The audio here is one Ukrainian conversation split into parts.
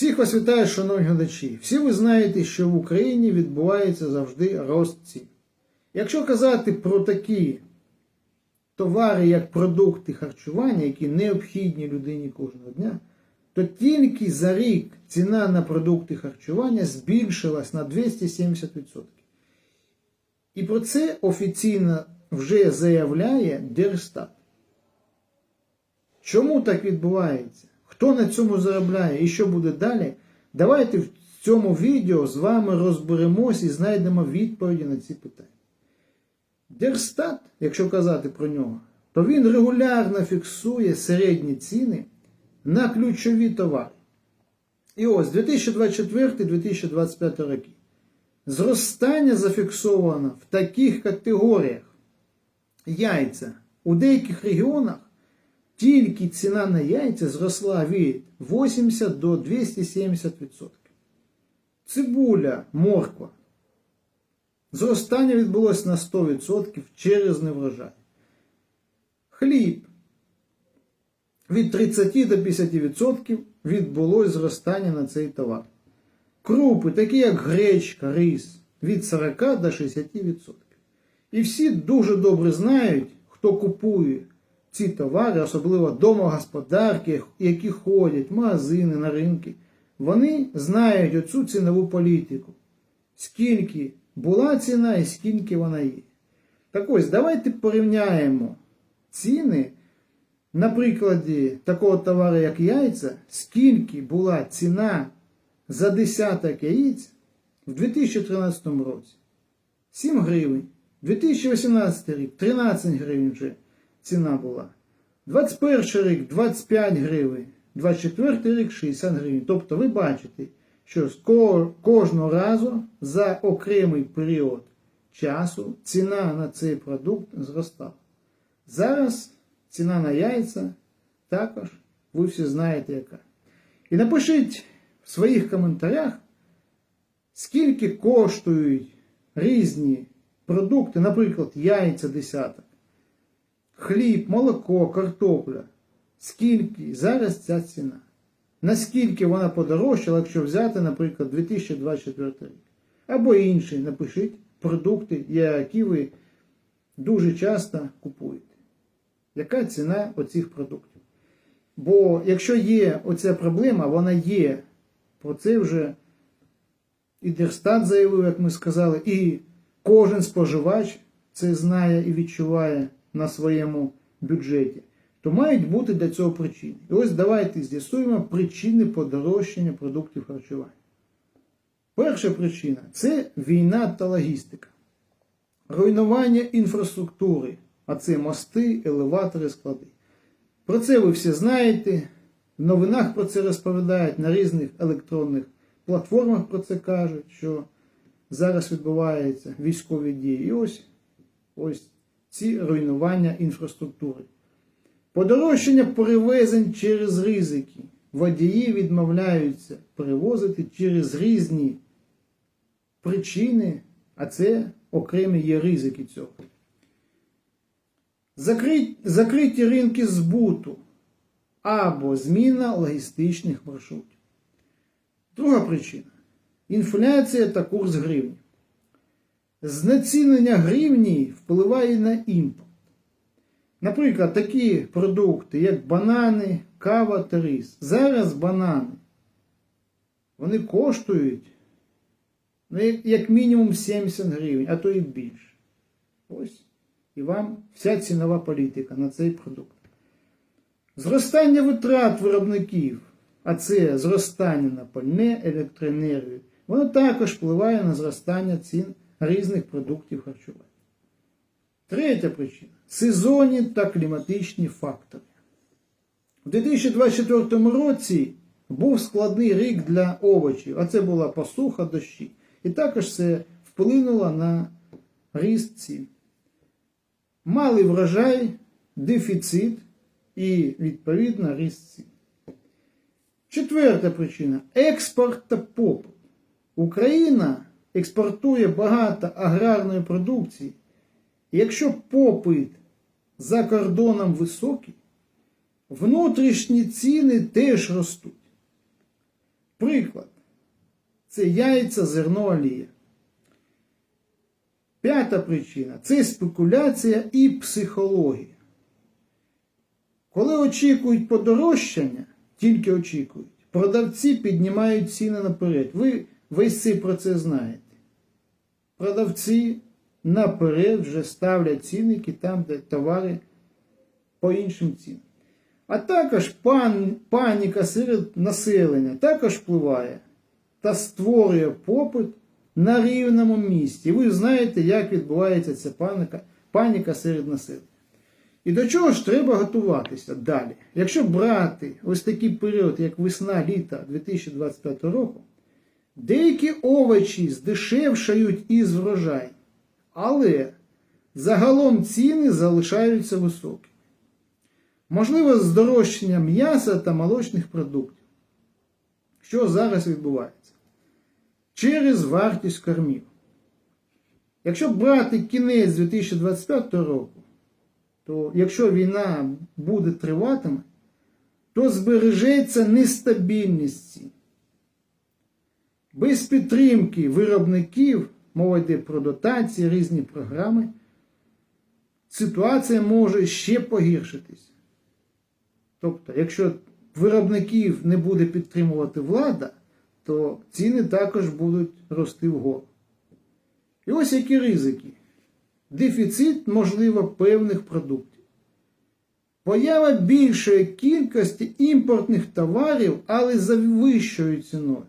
Всіх вас вітаю, шановні глядачі. Всі ви знаєте, що в Україні відбувається завжди рост цін. Якщо казати про такі товари, як продукти харчування, які необхідні людині кожного дня, то тільки за рік ціна на продукти харчування збільшилась на 270%. І про це офіційно вже заявляє Держстат. Чому так відбувається? Хто на цьому заробляє і що буде далі? Давайте в цьому відео з вами розберемось і знайдемо відповіді на ці питання. Держстат, якщо казати про нього, то він регулярно фіксує середні ціни на ключові товари. І ось 2024-2025 роки. Зростання зафіксовано в таких категоріях. Яйця у деяких регіонах тільки ціна на яйця зросла від 80 до 270%. Цибуля, морква. Зростання відбулося на 100% через неврожай. Хліб. Від 30 до 50% відбулось зростання на цей товар. Крупи, такі як гречка, рис, від 40 до 60%. І всі дуже добре знають, хто купує ці товари, особливо домогосподарки, які ходять, магазини на ринки, вони знають оцю цінову політику. Скільки була ціна і скільки вона є. Так ось, давайте порівняємо ціни на прикладі такого товару, як яйця, скільки була ціна за десяток яєць в 2013 році. 7 гривень. 2018 рік 13 гривень вже ціна була. 21 рік 25 гривень, 24 рік 60 гривень. Тобто ви бачите, що кожного разу за окремий період часу ціна на цей продукт зростала. Зараз ціна на яйця також, ви всі знаєте яка. І напишіть в своїх коментарях, скільки коштують різні продукти, наприклад, яйця десяток, хліб, молоко, картопля. Скільки зараз ця ціна? Наскільки вона подорожчала, якщо взяти, наприклад, 2024 рік? Або інші, напишіть продукти, які ви дуже часто купуєте. Яка ціна оцих продуктів? Бо якщо є оця проблема, вона є. Про це вже і Держстат заявив, як ми сказали, і кожен споживач це знає і відчуває на своєму бюджеті, то мають бути для цього причини. І ось давайте з'ясуємо причини подорожчання продуктів харчування. Перша причина це війна та логістика. Руйнування інфраструктури, а це мости, елеватори, склади. Про це ви всі знаєте. В новинах про це розповідають на різних електронних платформах про це кажуть, що зараз відбуваються військові дії. І ось, ось ці руйнування інфраструктури. Подорожчання перевезень через ризики. Водії відмовляються перевозити через різні причини, а це окремі є ризики цього. Закриті, ринки збуту або зміна логістичних маршрутів. Друга причина інфляція та курс гривні. Знецінення гривні впливає на імпорт. Наприклад, такі продукти, як банани, кава та рис. Зараз банани вони коштують ну, як- мінімум 70 гривень, а то і більше. Ось і вам вся цінова політика на цей продукт. Зростання витрат виробників, а це зростання на пальне, електроенергію, воно також впливає на зростання цін різних продуктів харчування. Третя причина сезонні та кліматичні фактори. У 2024 році був складний рік для овочів, а це була посуха дощі. І також це вплинуло на ріст цін. Малий врожай, дефіцит і, відповідно, ріст цін. Четверта причина експорт та попит. Україна експортує багато аграрної продукції. І Якщо попит за кордоном високий, внутрішні ціни теж ростуть. Приклад. Це яйця, зерно, олія. П'ята причина це спекуляція і психологія. Коли очікують подорожчання, тільки очікують, продавці піднімають ціни наперед. Ви весь цей процес знаєте. Продавці наперед вже ставлять цінники там, де товари по іншим цінам. А також пан, паніка серед населення також впливає та створює попит на рівному місці. Ви знаєте, як відбувається ця паніка, паніка серед населення. І до чого ж треба готуватися далі? Якщо брати ось такий період, як весна літа 2025 року, деякі овочі здешевшають із врожай, але загалом ціни залишаються високі. Можливо, здорожчання м'яса та молочних продуктів. Що зараз відбувається? Через вартість кормів. Якщо брати кінець 2025 року, то якщо війна буде триватиме, то збережеться нестабільність цін. Без підтримки виробників, мова йде про дотації, різні програми, ситуація може ще погіршитись. Тобто, якщо виробників не буде підтримувати влада, то ціни також будуть рости вгору. І ось які ризики. Дефіцит, можливо, певних продуктів. Поява більшої кількості імпортних товарів, але за вищою ціною.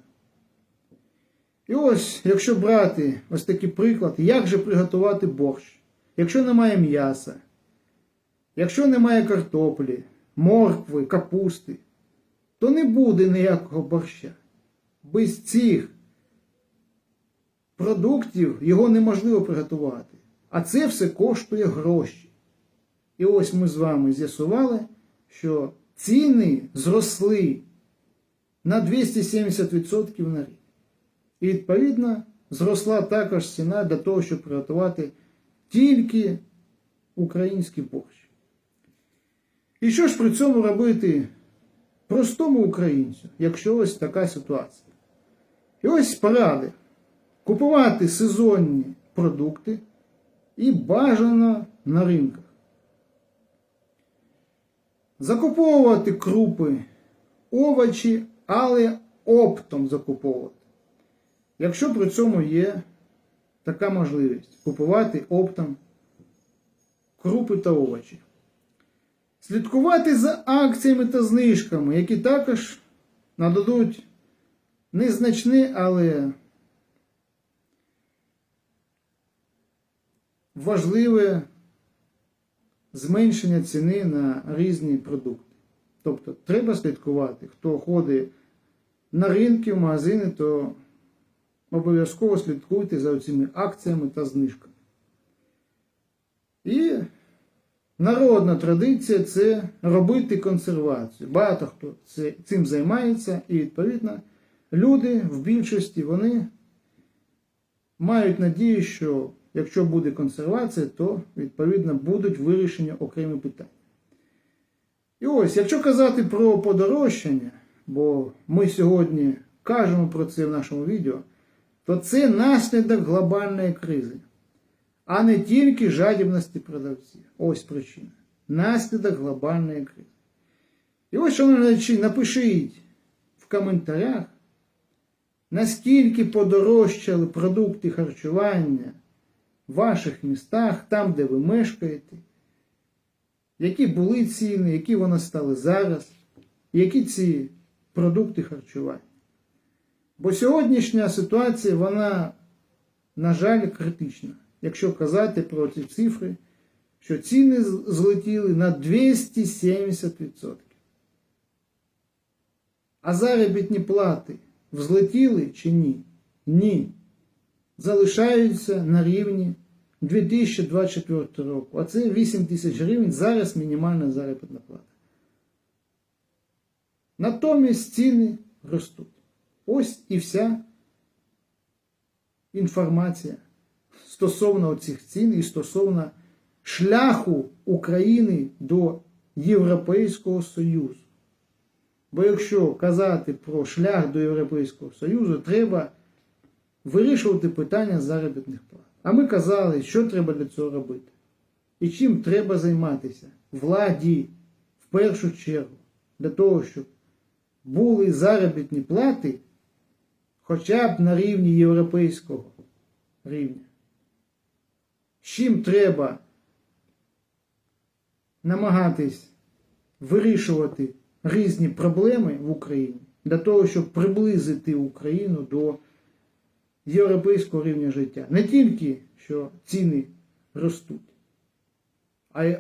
І ось, якщо брати ось такий приклад, як же приготувати борщ, якщо немає м'яса, якщо немає картоплі, моркви, капусти, то не буде ніякого борща. Без цих продуктів його неможливо приготувати. А це все коштує гроші. І ось ми з вами з'ясували, що ціни зросли на 270% на рік. І відповідно зросла також ціна для того, щоб приготувати тільки український борщ. І що ж при цьому робити простому українцю, якщо ось така ситуація? І ось поради. Купувати сезонні продукти і бажано на ринках. Закуповувати крупи, овочі, але оптом закуповувати. Якщо при цьому є така можливість купувати оптом крупи та овочі. Слідкувати за акціями та знижками, які також нададуть незначне, але важливе зменшення ціни на різні продукти. Тобто треба слідкувати, хто ходить на ринки, в магазини, то обов'язково слідкуйте за цими акціями та знижками. І народна традиція це робити консервацію. Багато хто цим займається, і, відповідно, люди в більшості вони мають надію, що якщо буде консервація, то, відповідно, будуть вирішені окремі питання. І ось, якщо казати про подорожчання, бо ми сьогодні кажемо про це в нашому відео, то це наслідок глобальної кризи, а не тільки жадібності продавців. Ось причина. Наслідок глобальної кризи. І ось, шановні напишіть в коментарях, наскільки подорожчали продукти харчування в ваших містах, там, де ви мешкаєте, які були ціни, які вони стали зараз, які ці продукти харчування. Бо сьогоднішня ситуація, вона, на жаль, критична. Якщо казати про ці цифри, що ціни злетіли на 270%. А заробітні плати взлетіли чи ні? Ні. Залишаються на рівні 2024 року. А це 8 тисяч гривень зараз мінімальна заробітна плата. Натомість ціни ростуть. Ось і вся інформація стосовно цих цін і стосовно шляху України до Європейського Союзу. Бо якщо казати про шлях до Європейського Союзу, треба вирішувати питання заробітних плат. А ми казали, що треба для цього робити. І чим треба займатися владі в першу чергу, для того, щоб були заробітні плати хоча б на рівні європейського рівня. З чим треба намагатись вирішувати різні проблеми в Україні для того, щоб приблизити Україну до європейського рівня життя. Не тільки що ціни ростуть,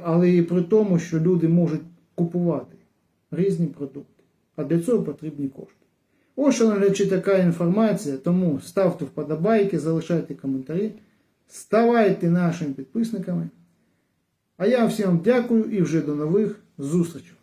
але і при тому, що люди можуть купувати різні продукти. А для цього потрібні кошти. Ось, шановні така інформація, тому ставте вподобайки, залишайте коментарі, ставайте нашими підписниками. А я всім дякую і вже до нових зустрічей.